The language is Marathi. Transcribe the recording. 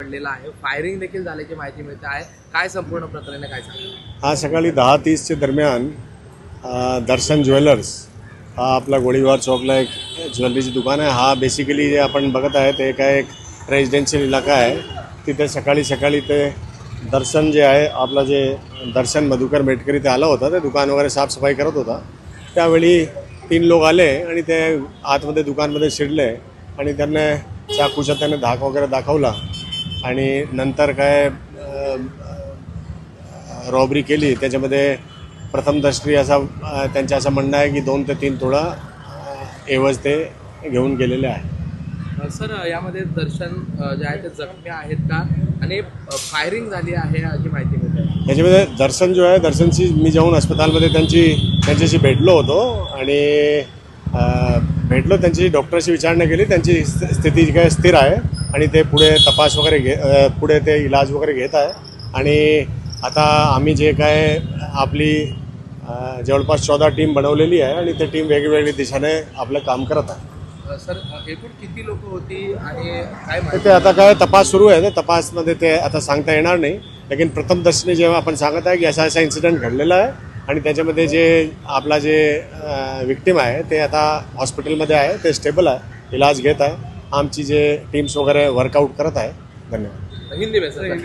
पडलेला आहे. फायरिंग देखील झाल्याची माहिती मिळते आहे. काय संपूर्ण प्रकरण काय सांगा हा सकाळी दहा तीसच्या दरम्यान दर्शन ज्वेलर्स हा आपला गोळीबार चौकला एक ज्वेलरीची दुकान आहे. हा बेसिकली जे आपण बघत आहे ते काय एक रेजिडेन्शियल इलाका आहे. तिथे सकाळी सकाळी ते दर्शन जे आहे आपला जे दर्शन मधुकर मेटकरी ते आला होता. ते दुकान वगैरे साफसफाई करत होता. त्यावेळी तीन लोक आले आणि ते आतमध्ये दुकानमध्ये शिरले आणि त्यांना चाकूचा त्याने धाक वगैरे दाखवला. आणि नंतर काय रॉबरी केली. त्याच्यामध्ये प्रथम दृष्टी असा त्यांचं असं म्हणणं आहे की दोन ते तीन अ, एवज ते घेऊन गेलेले आहे. सर यामध्ये दर्शन जे आहे ते जखमी आहेत का? आणि फायरिंग झाली आहे अशी माहिती मिळते. याच्यामध्ये दर्शन जो आहे दर्शनची मी जाऊन अस्पतालमध्ये त्यांची त्यांच्याशी भेटलो होतो आणि भेटलो त्यांची डॉक्टरशी विचारणा केली. त्यांची स्थ- स्थिती जी काय स्थिर आहे. आणि ते पुढे तपास वगैरे घे पुढे ते इलाज वगैरे घेत आहे. आणि आता आम्ही जे काय आपली जवळपास चौदा टीम बनवलेली आहे आणि ते टीम वेगवेगळ्या दिशेने आपलं काम करत आहे. सर एकूण किती लोक होती आणि काय ते आता काय तपास सुरू आहे तपासमध्ये ते आता सांगता येणार नाही. लेकिन प्रथम दर्शनी जेव्हा आपण सांगत आहे की असा असा इन्सिडेंट घडलेला आहे आणि त्याच्यामध्ये जे आपला जे विक्टीम आहे ते आता हॉस्पिटलमध्ये आहे ते स्टेबल आहे इलाज घेत आहे. आमची जे टीम्स वगैरे वर्कआउट करत आहे. धन्यवाद. हिंदी में सर